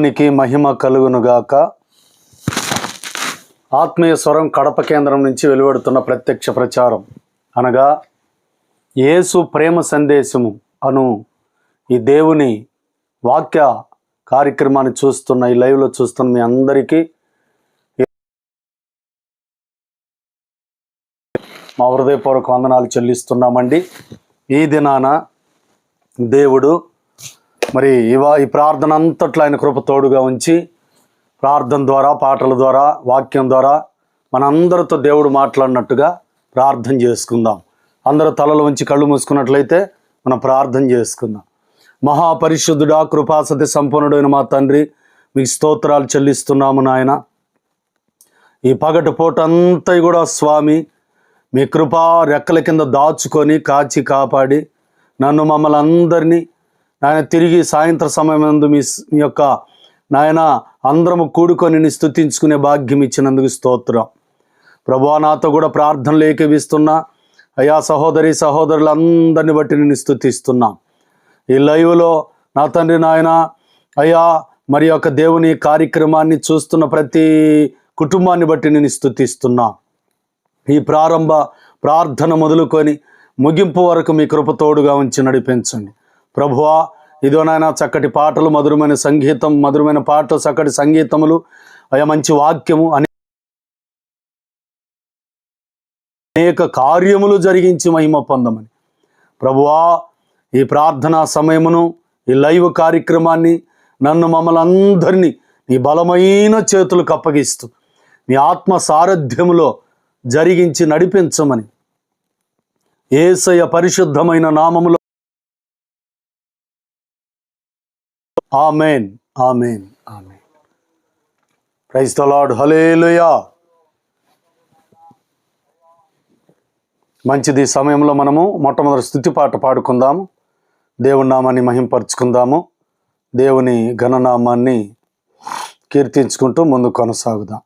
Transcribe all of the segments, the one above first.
దేవునికి మహిమ కలుగునుగాక. ఆత్మీయ స్వరం కడప కేంద్రం నుంచి వెలువడుతున్న ప్రత్యక్ష ప్రచారం. అనగా యేసు ప్రేమ సందేశము అను ఈ దేవుని వాక్య కార్యక్రమాన్ని చూస్తున్న ఈ లైవ్లో చూస్తున్న మీ అందరికీ మా హృదయపూర్వక వందనాలు చెల్లిస్తున్నామండి. ఈ దినాన దేవుడు మరి ఇవా ఈ ప్రార్థన అంతట్లో ఆయన కృప తోడుగా ఉంచి ప్రార్థన ద్వారా పాటల ద్వారా వాక్యం ద్వారా మనందరితో దేవుడు మాట్లాడినట్టుగా ప్రార్థన చేసుకుందాం. అందరూ తలలు ఉంచి కళ్ళు మూసుకున్నట్లయితే మనం ప్రార్థన చేసుకుందాం. మహాపరిశుద్ధుడా కృపాసతి సంపన్నుడైన మా తండ్రి మీకు స్తోత్రాలు చెల్లిస్తున్నాము నాయన. ఈ పగటి పూట అంతా కూడా స్వామి మీ కృపా రెక్కల కింద దాచుకొని కాచి కాపాడి నన్ను మమ్మల్ని అందరినీ నాయన తిరిగి సాయంత్ర సమయం నందు మీ మీ యొక్క నాయన అందరము కూడుకొని నీ భాగ్యం ఇచ్చినందుకు స్తోత్రం. ప్రభువా నాతో కూడా ప్రార్థనలు ఏకీవిస్తున్నా అయా సహోదరి సహోదరులందరిని బట్టి నేను స్థుతిస్తున్నా ఈ లైవ్లో నా తండ్రి నాయన అయ్యా మరి యొక్క దేవుని కార్యక్రమాన్ని చూస్తున్న ప్రతి కుటుంబాన్ని బట్టి నేను స్థుతిస్తున్నా ఈ ప్రారంభ ప్రార్థన మొదలుకొని ముగింపు వరకు మీ కృపతోడుగా ఉంచి నడిపించండి. ప్రభువా ఇదో నాయన చక్కటి పాటలు మధురమైన సంగీతం మధురమైన పాటలు చక్కటి సంగీతములు అయ్యా మంచి వాక్యము అనేక కార్యములు జరిగించి మహిమ పొందమని. ప్రభువా ఈ ప్రార్థనా సమయమును ఈ లైవ్ కార్యక్రమాన్ని నన్ను మమ్మల్ని అందరినీ నీ బలమైన చేతులకు అప్పగిస్తూ నీ ఆత్మ సారథ్యములో జరిగించి నడిపించమని. ఏసయ పరిశుద్ధమైన నామములో amen amen amen. Praise the lord lord hallelujah మంచిది సమయంలో మనము మొట్టమొదటి స్థుతి పాట పాడుకుందాము దేవుని నామాన్ని మహింపరుచుకుందాము. దేవుని ఘననామాన్ని కీర్తించుకుంటూ ముందు కొనసాగుదాం.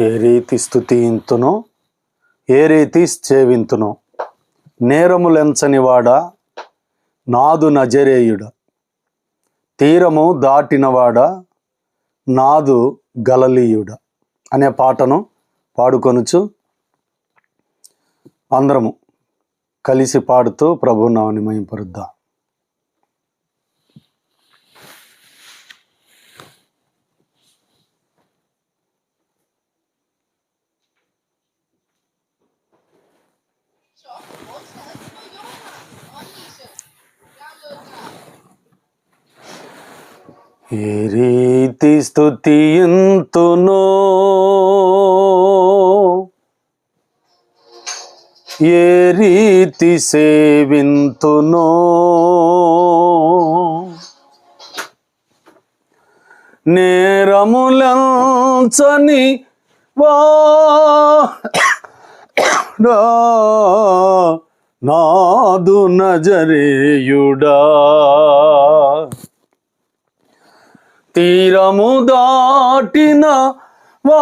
ఏ రీతి స్థుతింతునో ఏ రీతి సేవింతునో నేరములెంచనివాడ నాదు నజరేయుడ. తీరము దాటినవాడ నాదు గలలీయుడ అనే పాటను పాడుకొనుచు అందరము కలిసి పాడుతూ ప్రభునామని మహింపరుద్దాం. ఏ రీతి స్థుతియంతునో ఏ రీతి సేవింతునో. నేరములంచని వాడా నాదు నజరేయుడా. తీరము దాటిన వా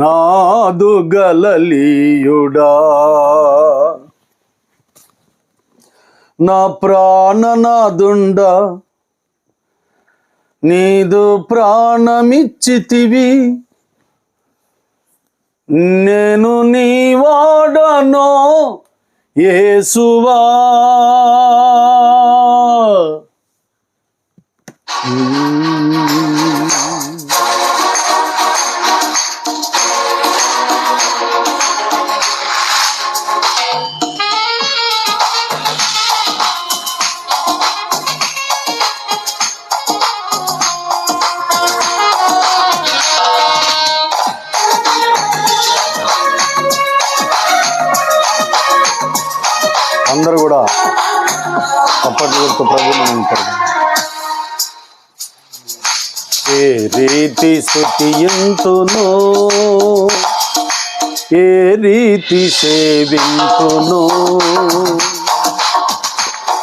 నాదు గలలీయుడా. నా ప్రాణనాదుండ నీదు ప్రాణమిచ్చితివి. నేను నీ వాడనో యేసువా అందరూ కూడా చప్పట్లు కొడుతూ ప్రభుని ఉంటారు. ఏ రీతి స్థుతియంతునో ఏ రీతి సేవింతునో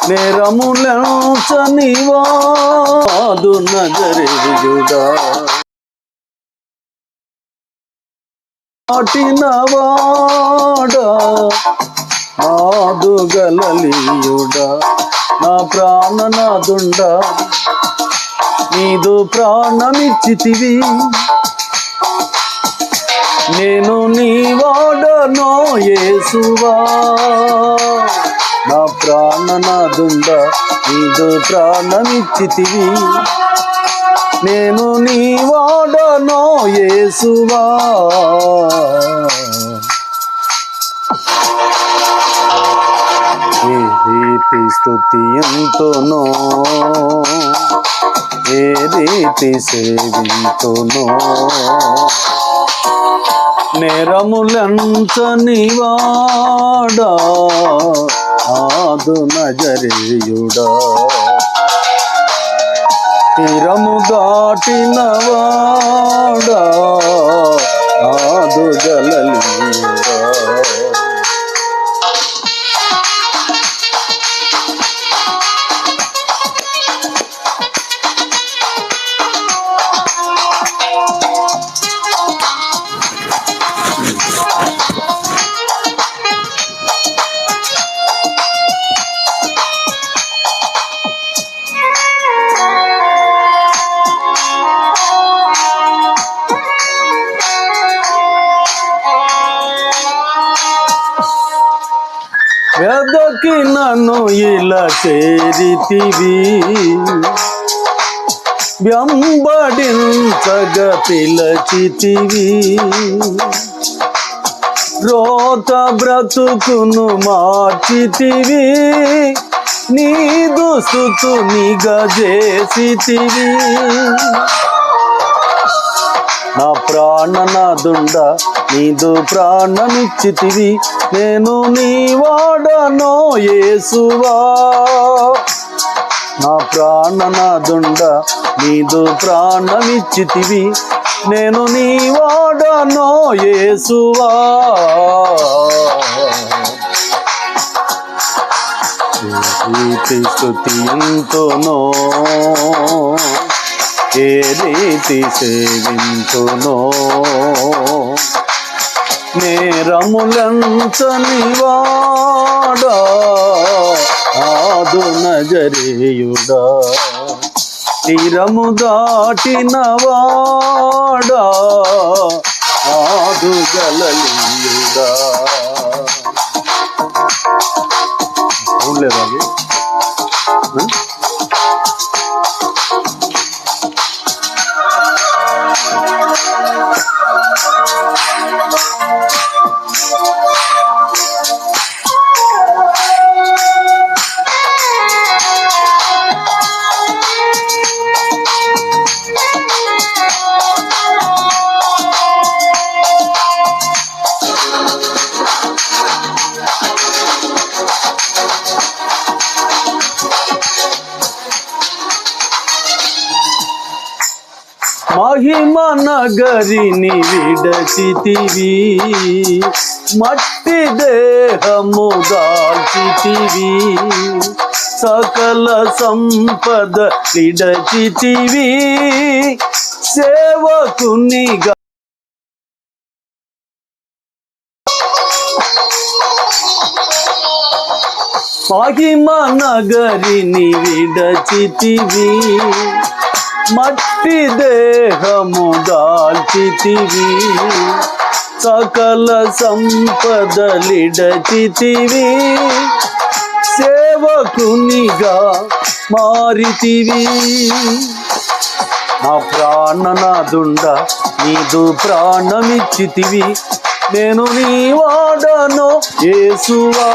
నేరములంచని వాదు నజరేయుడా. నాటినవాడా ఆదుగలలియుడా నా ప్రాణనాదుండా నీదు ప్రాణమిచ్చితివి. నేను నీ వాడనో యేసువా. నా ప్రాణనాదుండ నీదు ప్రాణమిచ్చితివి. నేను నీ వాడనో యేసువా. ఏ రీతి స్థుతి ఎంతోనో ఏ రీతి సేవింతునో. నేరములంచని వాడా ఆదు నజరేయుడా. తీరము దాటిన వాడా ఆదు గలలియుడా ఎదకి నన్ను ఇలా చేరితివి? వెంబడించగ పిలచితివి? రోత బ్రతుకును మార్చితివి? నీదు స్థుతు నిగజేసితివి? నా ప్రాణనాదుండ నీదు ప్రాణమిచ్చితివి నేను నీ వాడనో యేసువా. నా ప్రాణనాదుండ నీదు ప్రాణమిచ్చితివి నేను నీ వాడనో యేసువా. రీతి స్థుతి ఏ రీతి సేవించునో? నేరములంచని వాడా ఆదు నజరేయుడా? తీరము దాటిన వాడా? ఆదు గలలియుడా? అవునులేదా అది? ఆ? మహిమ నగరిని విడచితివి మట్టి దేహము దాల్చితివి సకల సంపద విడచితివి సేవకునిగా మహిమ నగరిని విడచితివి మట్టి దేహము దాల్చితివి సకల సంపదలిడచితివి. సేవకునిగా మారితివి. నా ప్రాణనాదుండ నీదు ప్రాణమిచ్చితివి. నేను నీ వాడను ఏసువా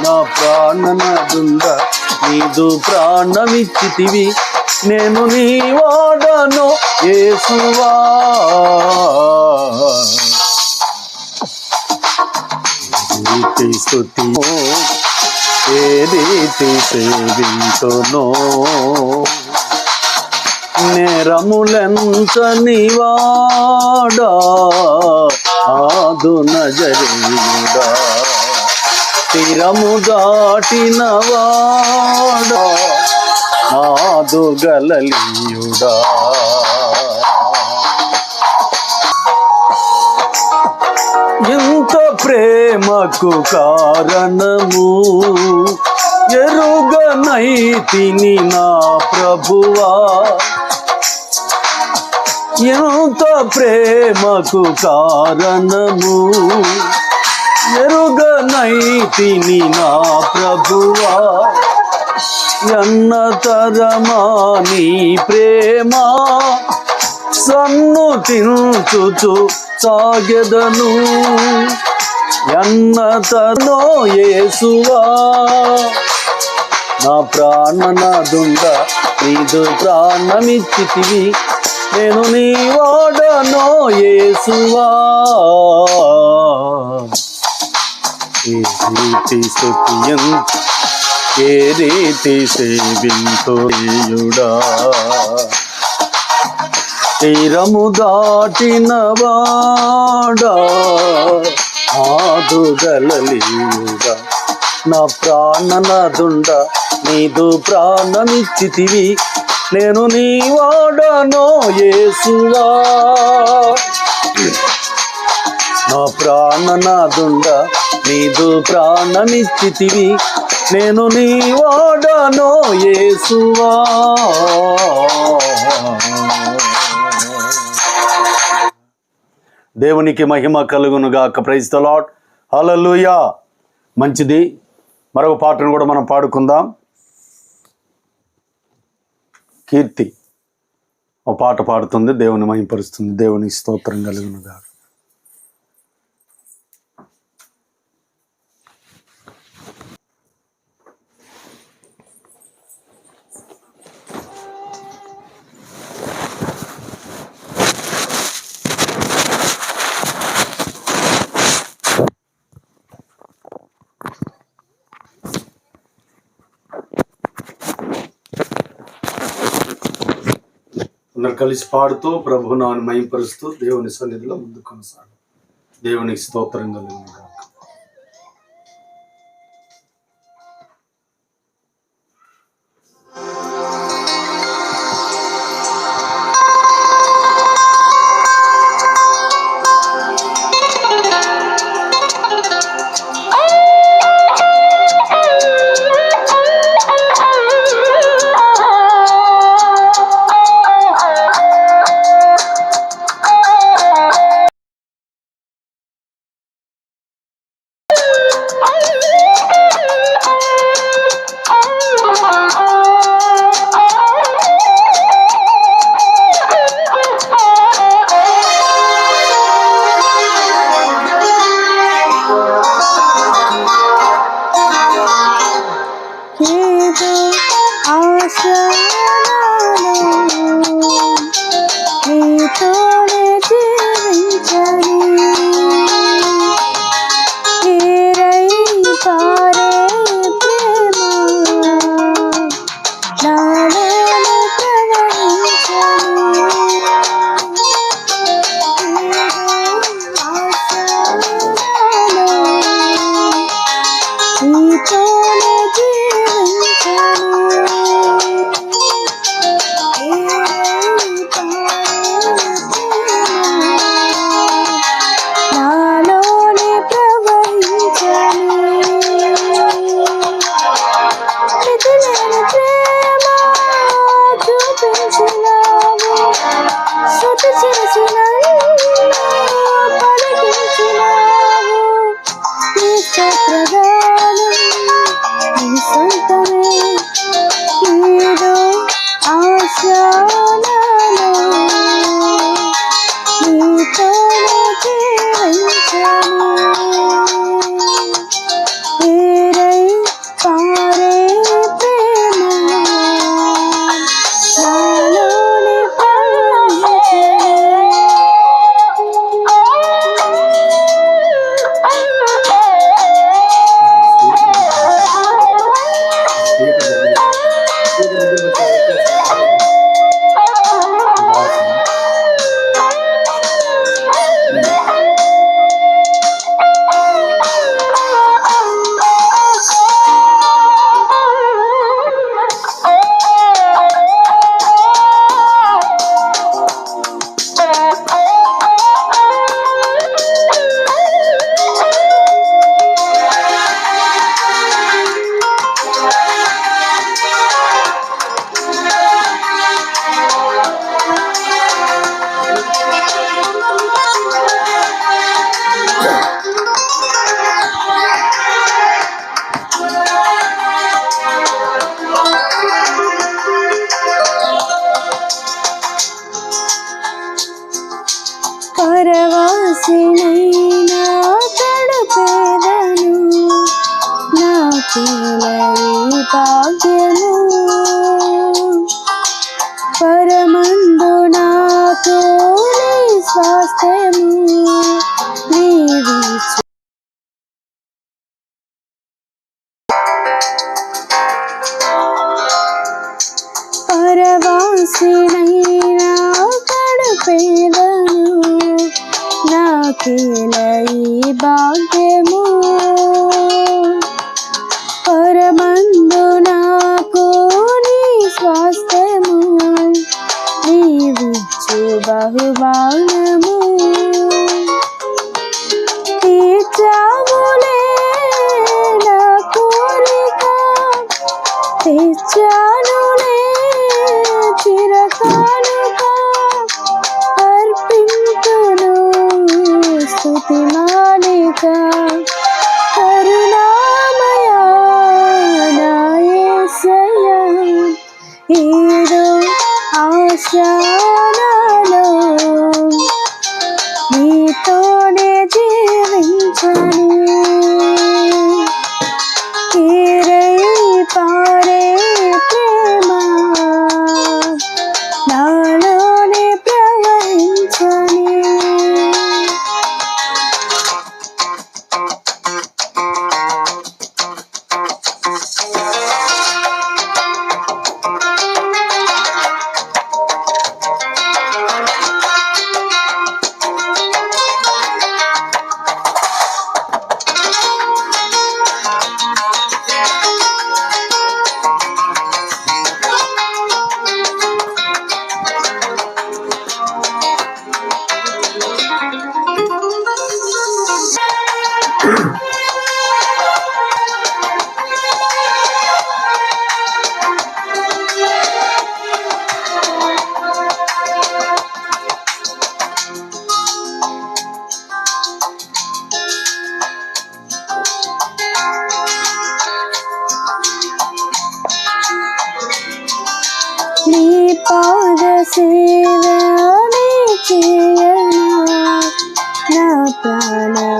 నా ప్రాణనాదుండ నీదు ప్రాణమిచ్చితివి. నేను నీ వాడను ఏసువా. రీతి స్థుతి ఏ రీతి సేవింతునో నేరములెంచని వాడా ఆదు నజరీడా తీరము దాటిన వాడా ఆదు ఇంత ప్రేమకు కారణము ఎరుగనైతిని నా ప్రభువా. ఎంత ప్రేమకు కారణము ఎరుగనైతిని నా ప్రభువా. ఎన్న తరమా నీ ప్రేమ? సన్ను తించుచు సాగెదను. ఎన్న తనో యేసువా? నా ప్రాణనాదుండ నీదు ప్రాణమిచ్చితివి నేను నీ వాడనో యేసువా? ఏ ఏ రీతి సేవింతుయుడా తీరము దాటిన వాడా? ఆదుగలలియుడా? నా ప్రాణనదుండ నీదు ప్రాణమిచ్చితివి. నేను నీ వాడనో యేసువా? నా ప్రాణనాదుండ నీదు ప్రాణమిచ్చితివి నేను నీ వాడనో యేసువా. దేవునికి మహిమ కలుగును గాక ప్రైజ్ ద లాడ్ హల్లెలూయా. మంచిది. మరొక పాటను కూడా మనం పాడుకుందాం. కీర్తి. ఒక పాట పాడుతుంది దేవుని మహింపరుస్తుంది దేవుని స్తోత్రం కలుగును గాక అందరు కలిసి పాడుతూ ప్రభు నాని మయంపరుస్తూ దేవుని సన్నిధిలో ముందు కొనసాగు దేవునికి స్తోత్రం కలుగును పరవాసినైనా కడుపేదను నాకేలై భాగ్యము పరమందు నాకు నీ స్వాస్థ్యము నీవిచ్చు బహుమానము తీర్చావులే నా కోరిక తెచ్చానులే ಸ್ತುತಿ ಮಾಲೀಕ నా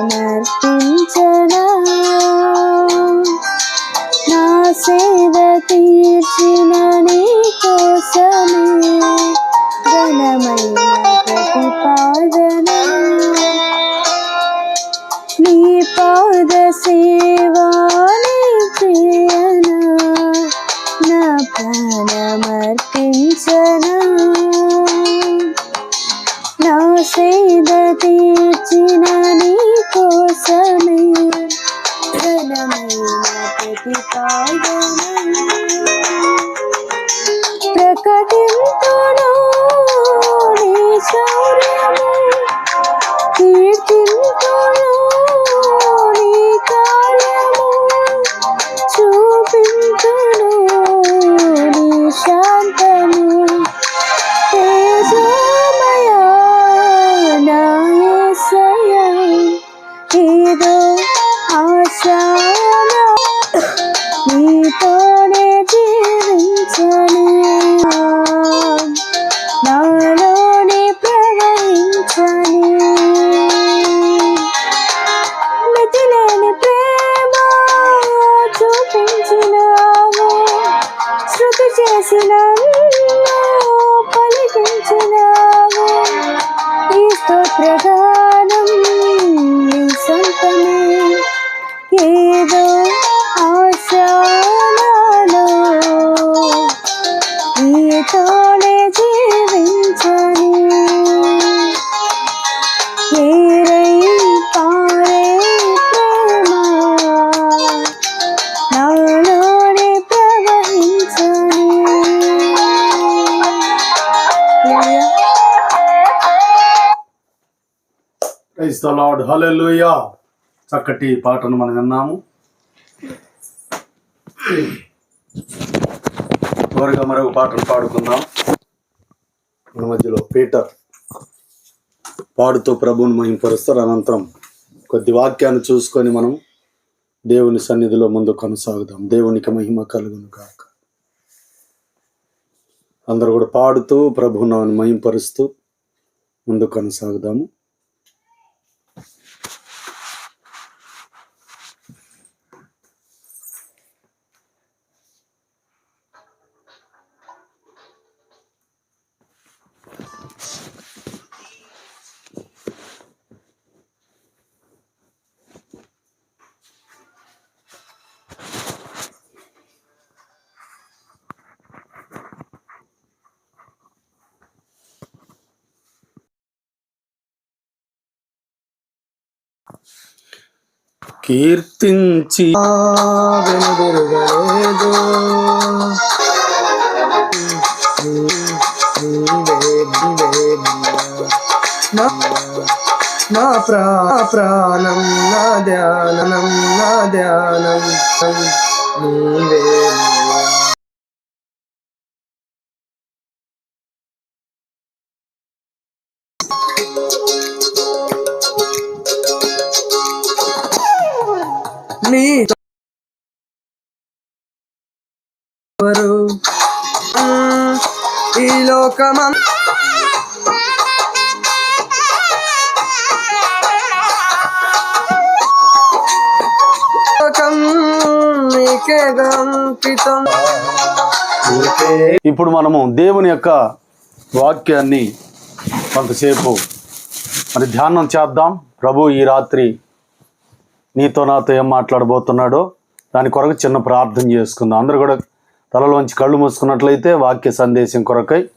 人生。ద లార్డ్ హలెలుయా చక్కటి పాటను మనం విన్నాము. త్వరగా మరొక పాటను పాడుకుందాం. మన మధ్యలో పీటర్ పాడుతూ ప్రభువును మహింపరుస్తారు అనంతరం కొద్ది వాక్యాన్ని చూసుకొని మనం దేవుని సన్నిధిలో ముందు కొనసాగుదాం. దేవునికి మహిమ కలుగును కాక అందరూ కూడా పాడుతూ ప్రభువుని మహింపరుస్తూ ముందు కొనసాగుదాము. కీర్తించి వెనుదిరగలేదు నా ప్రా ప్రాణం నా ధ్యానం నా ధ్యానం నీవే. నీ ఈ లోకమం ఇప్పుడు మనము దేవుని యొక్క వాక్యాన్ని కొంతసేపు మరి ధ్యానం చేద్దాం. ప్రభు ఈ రాత్రి నీతో నాతో ఏం మాట్లాడబోతున్నాడో దాని కొరకు చిన్న ప్రార్థన చేసుకుందాం. అందరూ కూడా తలలోంచి కళ్ళు మూసుకున్నట్లయితే వాక్య సందేశం కొరకై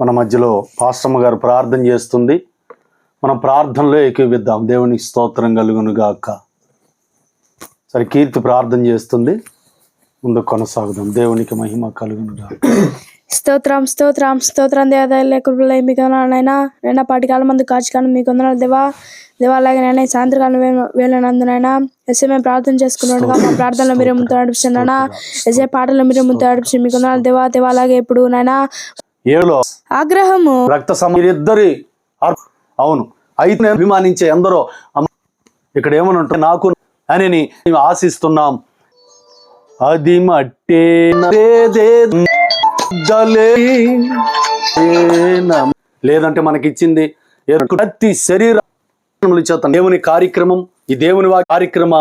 మన మధ్యలో పాస్టమ్మ గారు ప్రార్థన చేస్తుంది. మనం ప్రార్థనలో ఏకీవిద్దాం. దేవునికి స్తోత్రం కలుగును గాక సరే కీర్తి ప్రార్థన చేస్తుంది. ముందు కొనసాగుదాం. దేవునికి మహిమ కలుగును గాక స్తోత్రం స్తోత్రం స్తోత్రం దేవతలే కృపలై మీకు వందనాలైనా నిన్న పాటికాలం మందు కాచుకాలం మీకు వందనాలు దేవా. దేవాలయ నేను సాయంత్రకాలం వే- వేళనందునైనా ఎస్ఏ మేము ప్రార్థన చేసుకున్నాడుగా మా ప్రార్థనలో మీరే ముందు నడిపిస్తున్నానా ఎస్ఏ పాటలో మీరే ముందు నడిపించి మీకు వందనాలు దేవా. దేవా అలాగే ఇప్పుడు నాయనా. ఏడులో ఆగ్రహము. రక్త సమీరిద్దరి అవును. అయితే నేను అభిమానించే ఎందరో ఇక్కడ ఏమని ఉంటుంది నాకు అని ఆశిస్తున్నాం. అది మట్టే లేదంటే మనకిచ్చింది ప్రతి శరీర చేత దేవుని కార్యక్రమం ఈ దేవుని వా- కార్యక్రమ